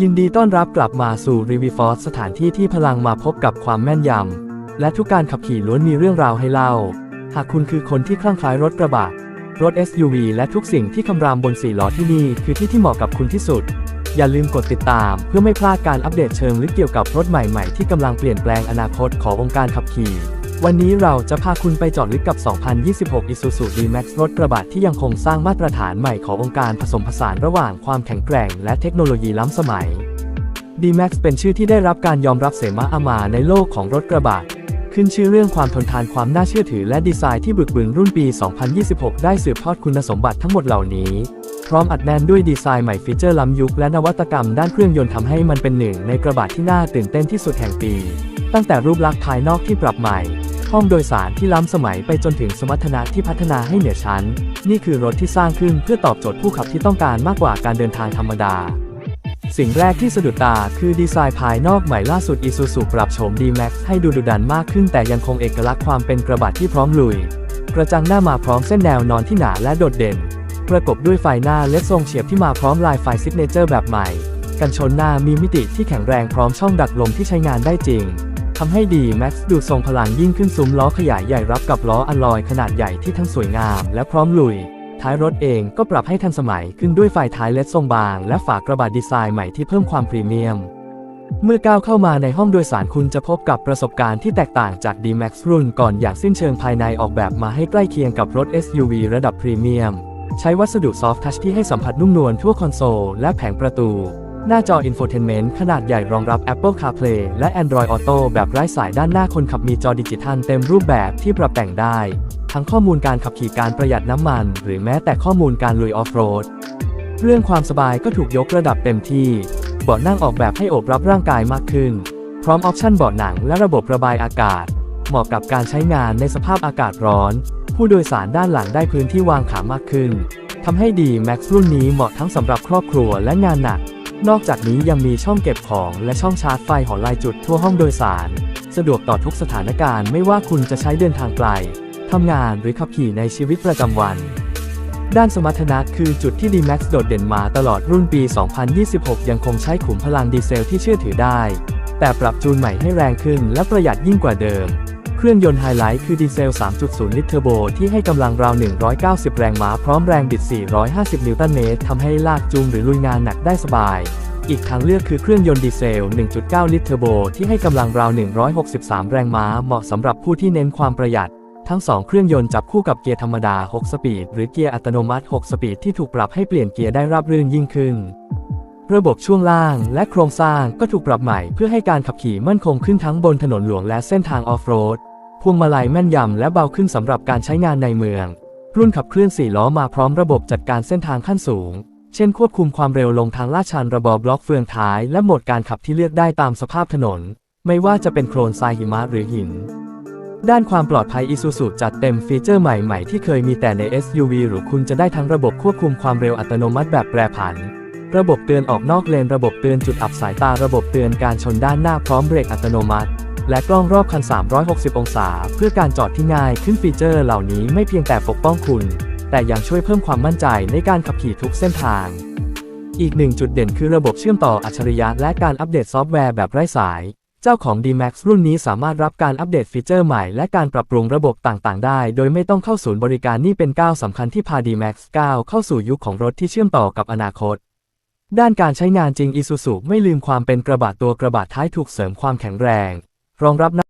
ยินดีต้อนรับกลับมาสู่รีวิฟอร์สสถานที่ที่พลังมาพบกับความแม่นยำ และทุกการขับขี่ล้วนมีเรื่องราวให้เล่า หากคุณคือคนที่คลั่งคล้รถกระบะ รถ SUV และทุกสิ่งที่คำรามบนสี่ล้อที่นี่คือที่ที่เหมาะกับคุณที่สุด อย่าลืมกดติดตาม เพื่อไม่พลาดการอัปเดตเชิงลึกเกี่ยวกับรถใหม่ๆ ที่กำลังเปลี่ยนแปลงอนาคตของวงการขับขี่ วันนี้เราจะพาคุณไปเจอดลึกกับ 2026 Isuzu D-Max รถกระบะที่ยังคงสร้างมาตรฐานใหม่ของวงค์การผสมผสานระหว่างความแข็งแกร่งและเทคโนโลยีล้ำสมัย D-Max เป็นชื่อที่ได้รับการยอมรับเสมาอามาในโลกของรถกระบะ ขึ้นชื่อเรื่องความทนทานความน่าเชื่อถือและดีไซน์ที่บึกบึนรุ่นปี 2026 ได้สืบทอดคุณสมบัติทั้งหมดเหล่านี้ พร้อมอัดแน่นด้วยดีไซน์ใหม่ฟีเจอร์ล้ำยุคและนวัตกรรมด้านเครื่องยนต์ทำให้มันเป็นหนึ่งในกระบะที่น่าตื่นเต้นที่สุดแห่งปี ตั้งแต่รูปลักษณ์ภายนอกที่ปรับใหม่ ห้องโดยสารที่ล้ำสมัยไปจนถึงสมรรถนะที่พัฒนาให้เหนือชั้น นี่คือรถที่สร้างขึ้นเพื่อตอบโจทย์ผู้ขับที่ต้องการมากกว่าการเดินทางธรรมดา สิ่งแรกที่สะดุดตาคือดีไซน์ภายนอกใหม่ล่าสุด Isuzu ปรับโฉม D-Max ให้ดูดุดันมากขึ้นแต่ยังคงเอกลักษณ์ความเป็นกระบะที่พร้อมลุย กระจังหน้ามาพร้อมเส้นแนวนอนที่หนาและโดดเด่น ประกบด้วยไฟหน้าเลดทรงเฉียบที่มาพร้อมลายไฟซิกเนเจอร์แบบใหม่ กันชนหน้ามีมิติที่แข็งแรงพร้อมช่องดักลมที่ใช้งานได้จริง ทำให้ D-Max ดูทรงพลังยิ่งขึ้นซุ้มล้อขยายใหญ่รับกับล้ออลลอยขนาดใหญ่ที่ทั้งสวยงามและพร้อมลุย ท้ายรถเองก็ปรับให้ทันสมัยขึ้นด้วยไฟท้ายเลดทรงบาง และฝากระบะดีไซน์ใหม่ที่เพิ่มความพรีเมียม เมื่อก้าวเข้ามาในห้องโดยสารคุณจะพบกับประสบการณ์ที่แตกต่างจาก D-Max รุ่นก่อนอย่างสิ้นเชิงภายในออกแบบมาให้ใกล้เคียงกับรถ SUV ระดับพรีเมียม ใช้วัสดุซอฟท์ทัชที่ให้สัมผัสนุ่มนวลทั่วคอนโซลและแผงประตู หน้าจอ Infotainment ขนาดใหญ่รองรับ Apple CarPlay และ Android Auto แบบไร้สายด้านหน้าคนขับมีจอดิจิทัลเต็มรูปแบบที่ปรับแต่งได้ ทั้งข้อมูลการขับขี่การประหยัดน้ำมัน หรือแม้แต่ข้อมูลการลุยออฟโรด เรื่องความสบายก็ถูกยกระดับเต็มที่ เบาะนั่งออกแบบให้โอบรับร่างกายมากขึ้น พร้อมออปชั่นเบาะหนังและระบบระบายอากาศ เหมาะกับการใช้งานในสภาพอากาศร้อน ผู้โดยสารด้านหลังได้พื้นที่วางขามากขึ้นทำให้ดี Max รุ่นนี้เหมาะทั้งสำหรับครอบครัวและงานหนัก นอกจากนี้ยังมีช่องเก็บของและช่องชาร์จไฟหอลายจุดทั่วห้องโดยสาร สะดวกต่อทุกสถานการณ์ไม่ว่าคุณจะใช้เดินทางไกลทำงานหรือขับขี่ในชีวิตประจำวัน ด้านสมรรถนะคือจุดที่ D-Max โดดเด่นมาตลอดรุ่นปี 2026 ยังคงใช้ขุมพลังดีเซลที่เชื่อถือได้ แต่ปรับจูนใหม่ให้แรงขึ้นและประหยัดยิ่งกว่าเดิม เครื่องยนต์ไฮไลท์คือดีเซล 3.0 ลิตรเทอร์โบที่ให้กำลังราว 190 แรงม้าพร้อมแรงบิด 450 นิวตันเมตรทำให้ลากจูงหรือลุยงานหนักได้สบาย อีกทางเลือกคือเครื่องยนต์ดีเซล 1.9 ลิตรเทอร์โบที่ให้กำลังราว 163 แรงม้าเหมาะสำหรับผู้ที่เน้นความประหยัด ทั้งสองเครื่องยนต์จับคู่กับเกียร์ธรรมดา 6 สปีด หรือเกียร์อัตโนมัติ 6 สปีดที่ถูกปรับให้เปลี่ยนเกียร์ได้ราบรื่นยิ่งขึ้นระบบช่วงล่างและโครงสร้างก็ถูกปรับใหม่เพื่อให้การขับขี่มั่นคงขึ้นทั้งบนถนนหลวงและเส้นทางออฟโรด พวงมาลัยแม่นยำและเบาขึ้นสำหรับการใช้งานในเมือง รุ่นขับเคลื่อน4ล้อมาพร้อมระบบจัดการเส้นทางขั้นสูง เช่นควบคุมความเร็วลงทางลาดชันระบบบล็อกเฟืองท้าย และโหมดการขับที่เลือกได้ตามสภาพถนน ไม่ว่าจะเป็นโคลนทรายหิมะหรือหิน ด้านความปลอดภัย Isuzu จัดเต็มฟีเจอร์ใหม่ๆ ที่เคยมีแต่ใน SUV หรือคุณจะได้ทั้งระบบควบคุมความเร็วอัตโนมัติแบบแปรผันระบบเตือนออกนอกเลน ระบบเตือนจุดอับสายตา ระบบเตือนการชนด้านหน้าพร้อมเบรกอัตโนมัติ และกล้องรอบคัน 360 องศา เพื่อการจอดที่ง่ายขึ้นฟีเจอร์เหล่านี้ไม่เพียงแต่ปกป้องคุณ แต่ยังช่วยเพิ่มความมั่นใจในการขับขี่ทุกเส้นทาง อีกหนึ่งจุดเด่นคือระบบเชื่อมต่ออัจฉริยะและการอัปเดตซอฟต์แวร์แบบไร้สาย เจ้าของ D-Max รุ่นนี้สามารถรับการอัปเดตฟีเจอร์ใหม่และการปรับปรุงระบบต่างๆ ได้ โดยไม่ต้องเข้าศูนย์บริการนี่เป็นก้าวสำคัญที่พา D-Max ก้าวเข้าสู่ยุคของรถที่เชื่อมต่อกับอนาคตด้านการใช้งานจริง Isuzu ไม่ลืมความเป็นกระบะตัวกระบะท้ายถูกเสริมความแข็งแรง รองรับ